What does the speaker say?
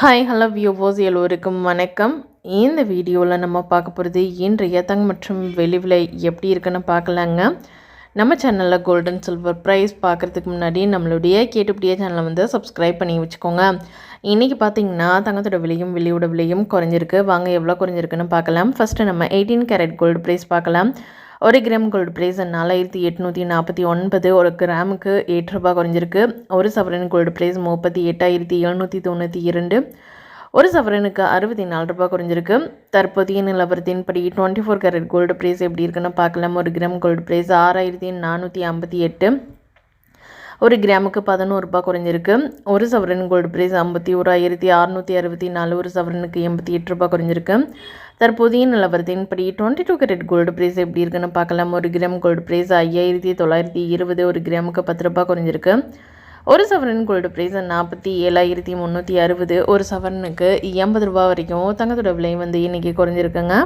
Hi hello வியூவோஸ் எல்லோருக்கும் வணக்கம். இந்த வீடியோவில் நம்ம பார்க்க போகிறது இன்றைய தங்க மற்றும் வெளி விலை எப்படி இருக்குன்னு பார்க்கலாங்க. நம்ம சேனலில் கோல்டன் சில்வர் ப்ரைஸ் பார்க்குறதுக்கு முன்னாடி நம்மளுடைய கேட்டுப்படியே சேனலை வந்து சப்ஸ்கிரைப் பண்ணி வச்சுக்கோங்க. இன்றைக்கி பார்த்தீங்கன்னா தங்கத்தோட விலையும் வெளியோட விலையும் குறைஞ்சிருக்கு. வாங்க எவ்வளோ குறைஞ்சிருக்குன்னு பார்க்கலாம். ஃபஸ்ட்டு நம்ம எயிட்டீன் கேரட் கோல்டு ப்ரைஸ் பார்க்கலாம். ஒரு கிராம் கோல்டு ப்ரைஸ் நாலாயிரத்தி எட்நூற்றி நாற்பத்தி ஒன்பது ஒரு கிராமுக்கு எட்டு ரூபாய் குறைஞ்சிருக்கு. ஒரு சவரன் கோல்டு ப்ரைஸ் முப்பத்தி எட்டாயிரத்தி எழுநூற்றி தொண்ணூற்றி இரண்டு. ஒரு சவரனுக்கு அறுபத்தி நாலு ரூபாய் குறைஞ்சிருக்கு. தற்போதைய நிலவரத்தின்படி twenty four carat gold price எப்படி இருக்குன்னு பார்க்கலாம். ஒரு கிராம் கோல்டு ப்ரைஸ் ஆறாயிரத்தி நானூற்றி ஐம்பத்தி எட்டு. ஒரு கிராமுக்கு பதினோரு ரூபாய் குறைஞ்சிருக்கு. ஒரு சவரன் கோல்டு ப்ரைஸ் ஐம்பத்தி ஓராயிரத்தி அறநூற்றி அறுபத்தி நாலு ஒரு சவரனுக்கு எண்பத்தி எட்டு ரூபாய் குறைஞ்சிருக்கு. தற்போதைய நிலவரத்தின்படி twenty two carat gold price எப்படி இருக்குன்னு பார்க்கலாம். ஒரு கிராம் கோல்டு ப்ரைஸ் ஐயாயிரத்தி தொள்ளாயிரத்தி இருபது ஒரு கிராமுக்கு பத்து ரூபாய் குறைஞ்சிருக்கு. ஒரு சவரன் கோல்டு ப்ரைஸ் நாற்பத்தி ஏழாயிரத்தி முந்நூற்றி அறுபது ஒரு சவரனுக்கு எண்பது ரூபா வரைக்கும் தங்கத்தோட விலை வந்து இன்றைக்கி குறைஞ்சிருக்குங்க.